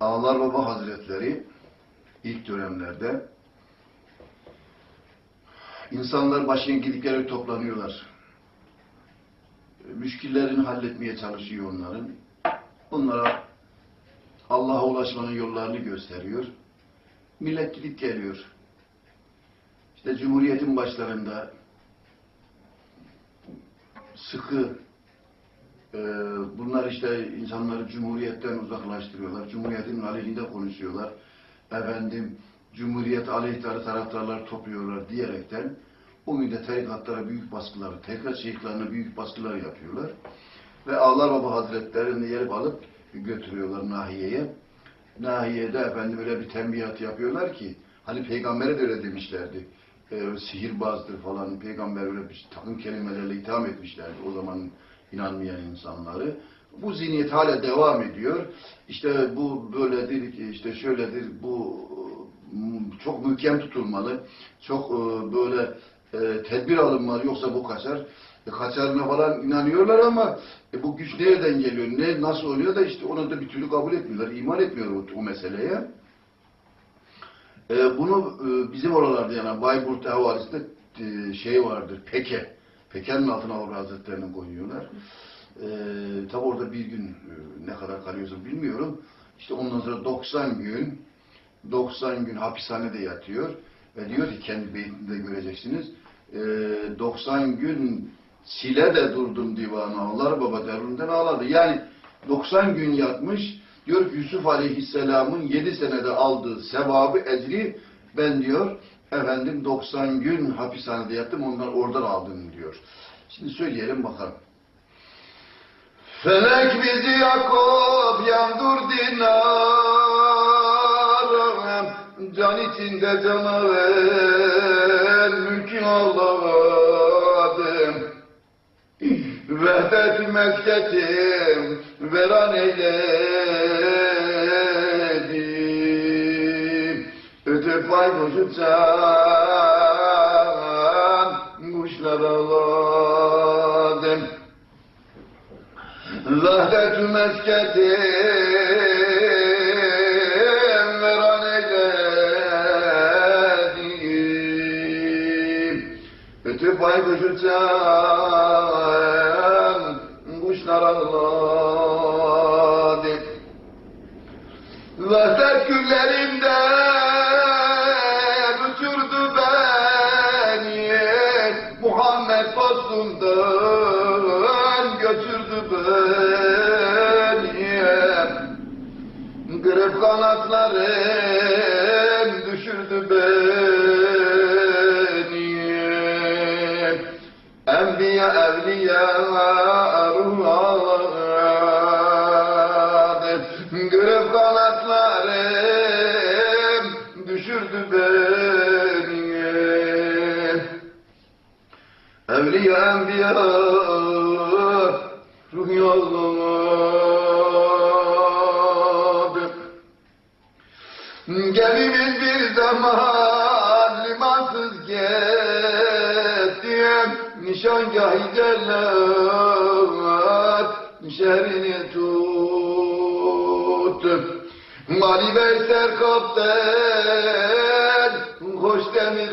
Ağlar Baba Hazretleri ilk dönemlerde insanlar başın gidikleri toplanıyorlar. Müşkillerini halletmeye çalışıyor onların. Onlara Allah'a ulaşmanın yollarını gösteriyor. Millet gidip geliyor. İşte Cumhuriyet'in başlarında sıkı e, bunlar işte insanları Cumhuriyet'ten uzaklaştırıyorlar. Cumhuriyet'in aleyhinde konuşuyorlar. Efendim Cumhuriyet aleyhtarı taraftarlar topluyorlar diyerekten o müddet tarikatlara büyük baskılar, tarikat şeyhlerine büyük baskılar yapıyorlar. Ve Ağlar Baba Hazretleri'ni gelip alıp götürüyorlar nahiyeye. Nahiyede efendim öyle bir tembihat yapıyorlar ki hani peygambere de öyle demişlerdi. E, sihirbazdır falan peygamber öyle bir takım kelimelerle itham etmişlerdi o zaman inanmayan insanları. Bu zihniyet hala devam ediyor. İşte bu böyledir, işte şöyledir, bu m, çok mühkem tutulmalı, çok e, böyle e, tedbir alınmalı yoksa bu kaçar. E, kaçarına falan inanıyorlar ama e, bu güç nereden geliyor, ne nasıl oluyor da işte onu da bir türlü kabul etmiyorlar, iman etmiyor o, o meseleye. E, bunu e, bizim oralarda yani Bayburt havalisinde e, şey vardır, peke. Pekenin altına Avrupa Hazretleri'ni koyuyorlar. E, tabi orada bir gün e, ne kadar kalıyorsun bilmiyorum. İşte ondan sonra 90 gün 90 gün hapishanede yatıyor ve diyor ki kendi beytinde göreceksiniz. E, 90 gün sile de durdum divana ağlar baba deruninden ağladı. Yani 90 gün yatmış diyor Yusuf Aleyhisselam'ın 7 senede aldığı sevabı ecri ben diyor efendim 90 gün hapishanede yattım ondan oradan aldım diyor. Şimdi söyleyelim bakalım. Felek bizi Yakup yandır dinarım Can içinde cana ver mülkün Allah'adım Vehdet mektetim veran eyledim Baykuş uçan kuşlar ağladım. Vahdet-ü mesketim veran eyledim Ötüp baykuş uçan kuşlar ağladı Muhammed postundan götürdü beni. Kırıp kanatlarım düşürdü beni. Enbiya evliya ruhalar Kırıp kanatlarım düşürdü beni Evliya enbiya ruh yolladı Gemimin bir zaman limansız gittim Nişangahı cellat tuttum. Mali Veysel kapten hoş demir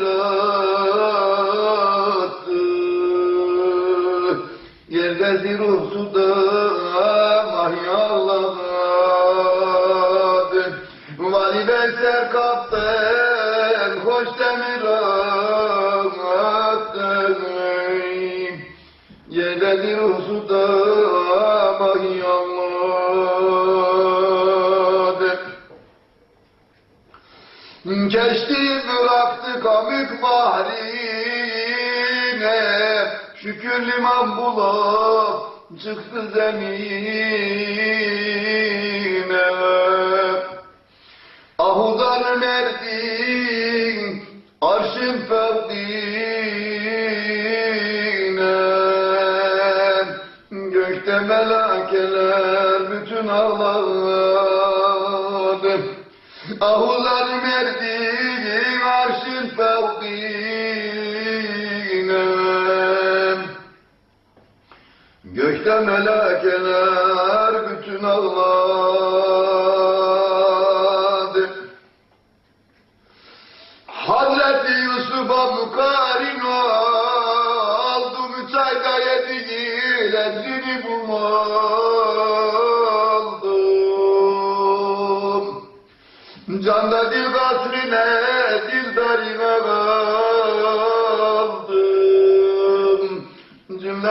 Yerde ziruh suda mahyalladı Vali Veysel kapten hoş demir attı Yerde ziruh suda mahyalladı Geçti bıraktı kamük mahrine Şükür liman bulup çıktı zemine. Ahudar merdin arşın fevdine Gökte melakeler bütün ağladı. Ahular merdin Gökte melekeler bütün ağladı. Hazreti Yusuf'a mukarin oldu. Üç ayda yedi yıl ezrini bulmadım. Canda dil kasrine, dildarine var.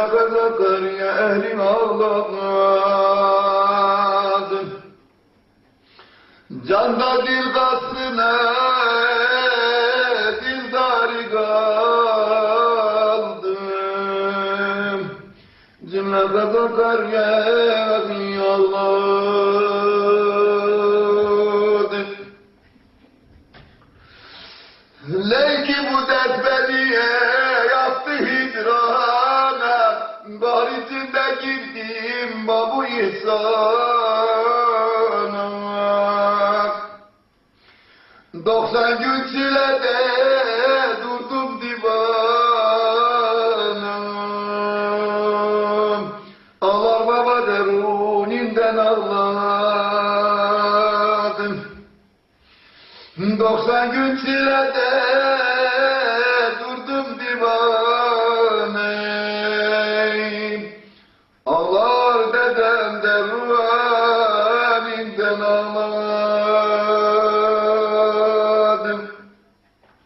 Cümle kazaklar ya ehlim ağlamadım Canda dil kasrine dildari kaldım Cümle kazaklar ihsana Doksan gün çilede durdum divanım. Ağlar baba deruninden ağladım. Doksan gün çilede